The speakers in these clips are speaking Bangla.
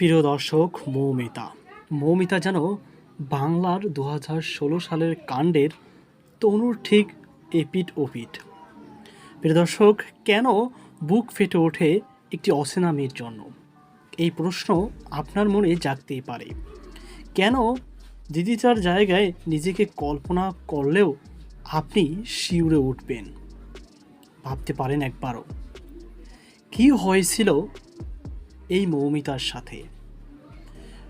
প্রিয় দর্শক, মৌমিতা। মৌমিতা যেন বাংলার দু হাজার ষোলো সালের কাণ্ডের তনুর ঠিক এপিট ওপিট প্রিয় দর্শক, কেন বুক ফেটে ওঠে একটি অচেনা মেয়ের জন্য? এই প্রশ্ন আপনার মনে জাগতেই পারে। কেন দিদি দিদিটার জায়গায় নিজেকে কল্পনা করলেও আপনি শিউরে উঠবেন? ভাবতে পারেন একবারও। কি হয়েছিল এই মৌমিতার সাথে।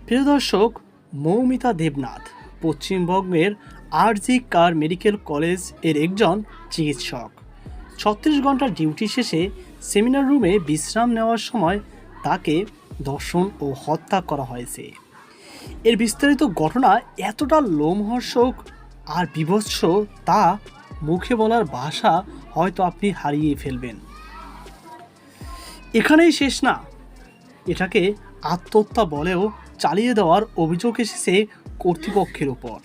প্রিয় দর্শক, মৌমিতা দেবনাথ পশ্চিমবঙ্গের আরজি কার মেডিকেল কলেজের একজন চিকিৎসক। ছত্রিশ ঘণ্টার ডিউটি শেষে সেমিনার রুমে বিশ্রাম নেওয়ার সময় তাকে দর্শন ও হত্যা করা হয়েছে। এর বিস্তারিত ঘটনা এতটা লোমহর্ষক আর বিভৎস তা মুখে বলার ভাষা হয়তো আপনি হারিয়ে ফেলবেন। এখানেই শেষ না। এটাকে আত্মহত্যা বলেও চালিয়ে দেওয়ার অভিযোগ এসেছে কর্তৃপক্ষের উপর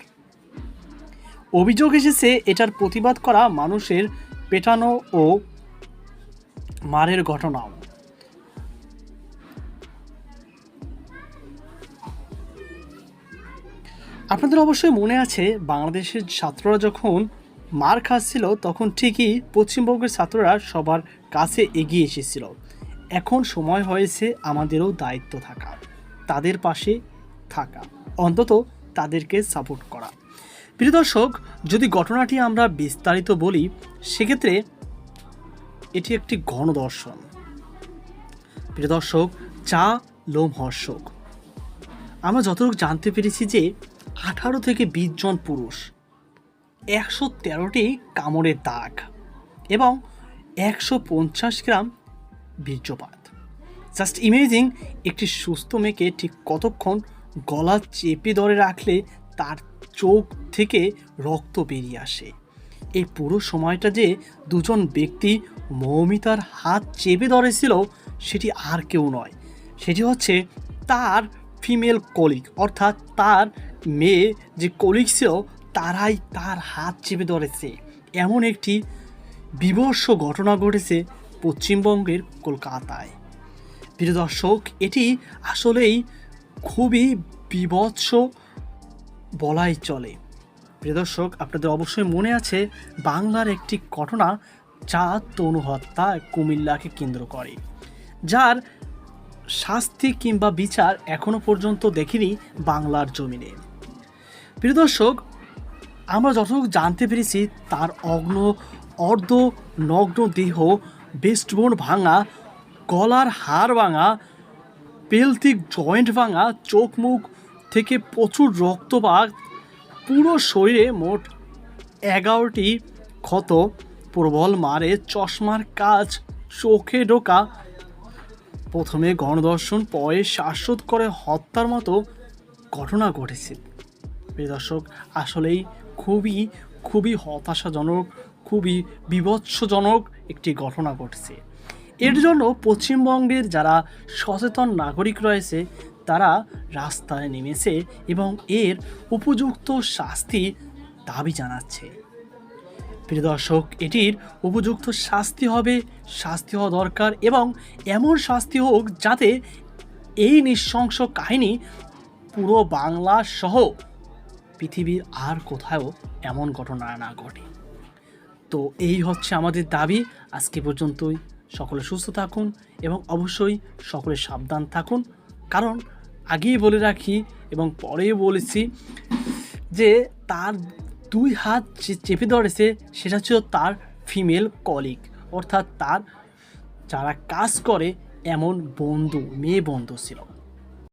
অভিযোগ এসেছে এটার প্রতিবাদ করা মানুষের পেটানো ও মারের ঘটনাও। আপনাদের অবশ্যই মনে আছে, বাংলাদেশের ছাত্ররা যখন মার খাচ্ছিল, তখন ঠিকই পশ্চিমবঙ্গের ছাত্ররা সবার কাছে এগিয়ে এসেছিল। এখন সময় হয়েছে আমাদেরও দায়িত্ব থাকা, তাদের পাশে থাকা, অন্তত তাদেরকে সাপোর্ট করা। প্রিয় দর্শক, যদি ঘটনাটি আমরা বিস্তারিত বলি, সেক্ষেত্রে এটি একটি গণদর্শন প্রিয় দর্শক যা লোমহর্ষক আমরা যতটুকু জানতে পেরেছি যে আঠারো থেকে বিশ জন পুরুষ, একশো তেরোটি কামড়ের দাগ এবং একশো পঞ্চাশ গ্রাম বীর্যপাত। জাস্ট ইমেজিং একটি সুস্থ মেয়েকে ঠিক কতক্ষণ গলা চেপে ধরে রাখলে তার চোখ থেকে রক্ত বেরিয়ে আসে। এই পুরো সময়টা যে দুজন ব্যক্তি মৌমিতার হাত চেপে ধরেছিল, সেটি আর কেউ নয়। সেটি হচ্ছে তার ফিমেল কলিগ, অর্থাৎ তার মেয়ে যে কলিগ ছিল, তারাই তার হাত চেপে ধরেছে। এমন একটি বিবর্ষ ঘটনা ঘটেছে পশ্চিমবঙ্গের কলকাতায়। প্রিয় দর্শক, এটি আসলেই খুবই বিভৎস বলাই চলে। প্রিয় দর্শক, আপনাদের অবশ্যই মনে আছে, বাংলার একটি ঘটনা যা তনু হত্যা কুমিল্লাকে কেন্দ্র করে। যার শাস্তি কিংবা বিচার এখনও পর্যন্ত দেখিনি বাংলার জমিনে। প্রিয় দর্শক, আমরা যতটুকু জানতে পেরেছি, তার অগ্ন অর্ধ নগ্ন দেহ বেস্টবোন ভাঙা, গলার হাড় ভাঙা পেলথিক জয়েন্ট ভাঙা চোখ মুখ থেকে প্রচুর রক্তপাত, পুরো শরীরে মোট এগারোটি ক্ষত, প্রবল মারে, চশমার কাজ, চোখে ঢোকা। প্রথমে গণদর্শন পরে শ্বাসরোধ করে হত্যার মতো ঘটনা ঘটেছে। প্রিয় দর্শক, আসলেই খুবই খুবই হতাশাজনক, খুবই বিভৎসজনক একটি ঘটনা ঘটছে। এর জন্য পশ্চিমবঙ্গের যারা সচেতন নাগরিক রয়েছে, তারা রাস্তায় নেমেছে এবং এর উপযুক্ত শাস্তি দাবি জানাচ্ছে। প্রিয় দর্শক, এটির উপযুক্ত শাস্তি হবে, শাস্তি হওয়া দরকার এবং এমন শাস্তি হোক যাতে এই নৃশংস কাহিনী পুরো বাংলা সহ পৃথিবীর আর কোথাও এমন ঘটনা না ঘটে। তো এই হচ্ছে আমাদের দাবি। আজকে পর্যন্তই। সকলে সুস্থ থাকুন এবং অবশ্যই সকলে সাবধান থাকুন। কারণ আগেই বলে রাখি এবং পরেই বলেছি যে তার দুই হাত যে চেপে ধরেছে, সেটা ছিল তার ফিমেল কলিগ। অর্থাৎ তার যারা কাজ করে, এমন বন্ধু, মেয়ে বন্ধু ছিল।